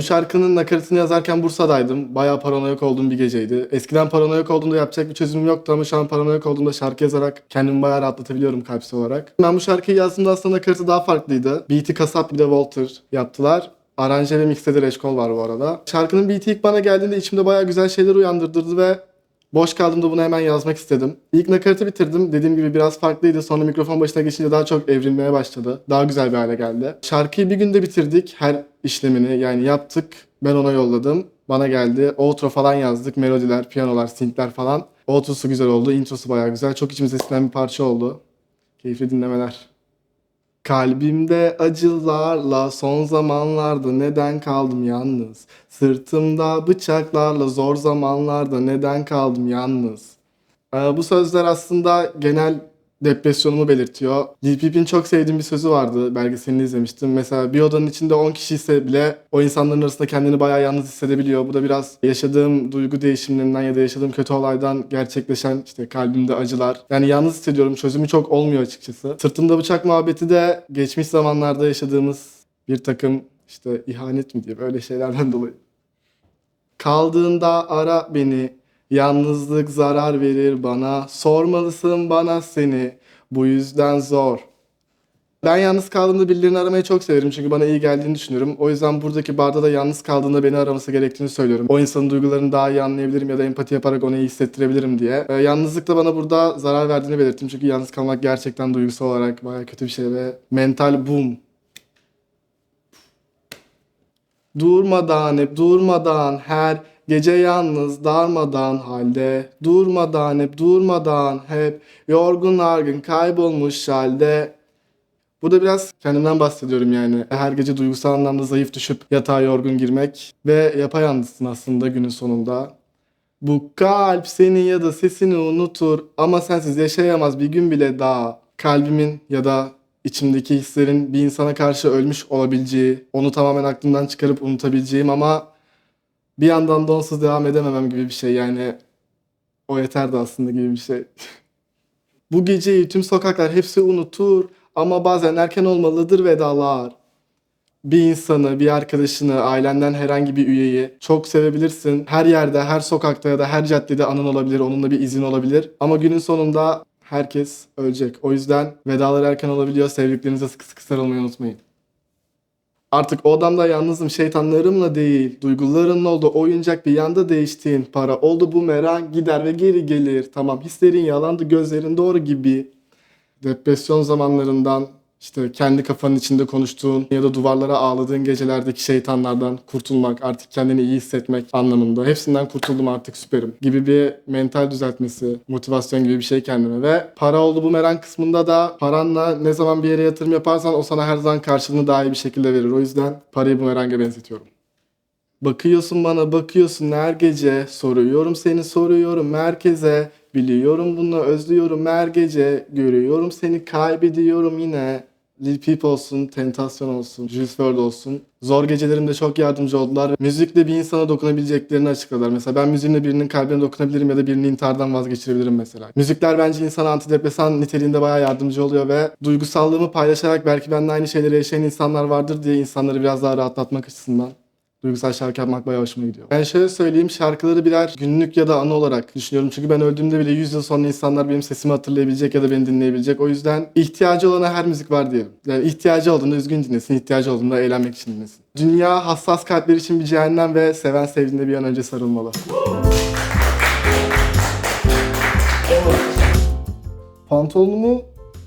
Bu şarkının nakaratını yazarken Bursa'daydım. Bayağı paranoyak olduğum bir geceydi. Eskiden paranoyak olduğumda yapacak bir çözümüm yoktu ama şu an paranoyak olduğumda şarkı yazarak kendimi bayağı rahatlatabiliyorum kalpsel olarak. Ben bu şarkıyı yazdığımda aslında nakaratı daha farklıydı. Beat'i Kasap bir de Walter yaptılar. Aranje ve mixede Reşkol var bu arada. Şarkının beat'i ilk bana geldiğinde içimde bayağı güzel şeyler uyandırdı ve boş kaldığımda bunu hemen yazmak istedim. İlk nakaratı bitirdim. Dediğim gibi biraz farklıydı. Sonra mikrofon başına geçince daha çok evrilmeye başladı. Daha güzel bir hale geldi. Şarkıyı bir günde bitirdik. Her işlemini yani yaptık. Ben ona yolladım. Bana geldi. Outro falan yazdık. Melodiler, piyanolar, synthler falan. Outrosu güzel oldu. Introsu bayağı güzel. Çok içimize sinen bir parça oldu. Keyifli dinlemeler. Kalbimde acılarla son zamanlarda neden kaldım yalnız? Sırtımda bıçaklarla zor zamanlarda neden kaldım yalnız? Ee, bu sözler aslında genel depresyonumu belirtiyor. Lil Peep'in çok sevdiğim bir sözü vardı. Belgeselini izlemiştim. Mesela bir odanın içinde 10 kişi ise bile o insanların arasında kendini bayağı yalnız hissedebiliyor. Bu da biraz yaşadığım duygu değişimlerinden ya da yaşadığım kötü olaydan gerçekleşen işte kalbimde acılar. Yani yalnız hissediyorum. Çözümü çok olmuyor açıkçası. Sırtımda bıçak muhabbeti de geçmiş zamanlarda yaşadığımız bir takım işte ihanet mi diye böyle şeylerden dolayı. Kaldığında ara beni. Yalnızlık zarar verir bana. Sormalısın bana seni. Bu yüzden zor. Ben yalnız kaldığımda birilerini aramayı çok severim çünkü bana iyi geldiğini düşünüyorum. O yüzden buradaki barda da yalnız kaldığında beni araması gerektiğini söylüyorum. O insanın duygularını daha iyi anlayabilirim ya da empati yaparak onu iyi hissettirebilirim diye. Ee, yalnızlık da bana burada zarar verdiğini belirttim. Çünkü yalnız kalmak gerçekten duygusal olarak bayağı kötü bir şey ve mental boom. Durmadan hep durmadan her gece yalnız darmadan halde durmadan hep durmadan hep yorgun argın kaybolmuş halde Burada biraz kendimden bahsediyorum yani. Her gece duygusal anlamda zayıf düşüp yatağa yorgun girmek ve yapayalnızsın aslında günün sonunda. Bu kalp seni ya da sesini unutur ama sensiz yaşayamaz bir gün bile daha. Kalbimin ya da içimdeki hislerin bir insana karşı ölmüş olabileceği, onu tamamen aklımdan çıkarıp unutabileceğim ama bir yandan da onsuz devam edememem gibi bir şey yani. O yeterdi aslında gibi bir şey. Bu geceyi tüm sokaklar hepsi unutur ama bazen erken olmalıdır vedalar. Bir insanı, bir arkadaşını, ailenden herhangi bir üyeyi çok sevebilirsin. Her yerde, her sokakta ya da her caddede anın olabilir, onunla bir izin olabilir. Ama günün sonunda herkes ölecek. O yüzden vedalar erken olabiliyor. Sevdiklerinize sıkı sıkı sarılmayı unutmayın. Artık odamda yalnızım şeytanlarımla değil. Duygularınla oldu oyuncak bir yanda değiştiğin. Para oldu bu merak gider ve geri gelir. Tamam hislerin yalandı gözlerin doğru gibi. Depresyon zamanlarından işte kendi kafanın içinde konuştuğun ya da duvarlara ağladığın gecelerdeki şeytanlardan kurtulmak, artık kendini iyi hissetmek anlamında. Hepsinden kurtuldum artık süperim gibi bir mental düzeltmesi, motivasyon gibi bir şey kendime. Ve para oldu bu meran kısmında da paranla ne zaman bir yere yatırım yaparsan o sana her zaman karşılığını daha iyi bir şekilde verir. O yüzden parayı bu meranga benzetiyorum. Bakıyorsun bana bakıyorsun her gece Soruyorum seni soruyorum merkeze Biliyorum bunu özlüyorum her gece Görüyorum seni kaybediyorum yine Lil Peep olsun, Tentasyon olsun, Juice WRLD olsun. Zor gecelerimde çok yardımcı oldular. Müzikle bir insana dokunabileceklerini açıkladılar. Mesela ben müziğimle birinin kalbine dokunabilirim ya da birini intihardan vazgeçirebilirim mesela. Müzikler bence insana antidepresan niteliğinde bayağı yardımcı oluyor ve duygusallığımı paylaşarak belki benimle aynı şeyleri yaşayan insanlar vardır diye insanları biraz daha rahatlatmak açısından Duygusal şarkı yapmak bayağı hoşuma gidiyor. Ben şöyle söyleyeyim şarkıları birer günlük ya da anı olarak düşünüyorum. Çünkü ben öldüğümde bile 100 yıl sonra insanlar benim sesimi hatırlayabilecek ya da beni dinleyebilecek. O yüzden ihtiyacı olana her müzik var diyelim. Yani ihtiyacı olduğunda üzgün dinlesin, ihtiyacı olduğunda eğlenmek için dinlesin. Dünya hassas kalpler için bir cehennem ve seven sevdiğinde bir an önce sarılmalı. Pantolonumu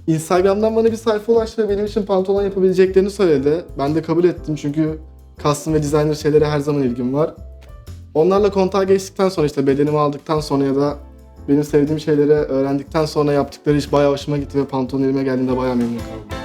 Instagram'dan bana bir sayfa ulaştı ve benim için pantolon yapabileceklerini söyledi. Ben de kabul ettim çünkü custom ve designer şeylere her zaman ilgim var. Onlarla kontağa geçtikten sonra işte bedenimi aldıktan sonra ya da benim sevdiğim şeyleri öğrendikten sonra yaptıkları iş bayağı hoşuma gitti ve pantolon elime geldiğinde bayağı memnun kaldım.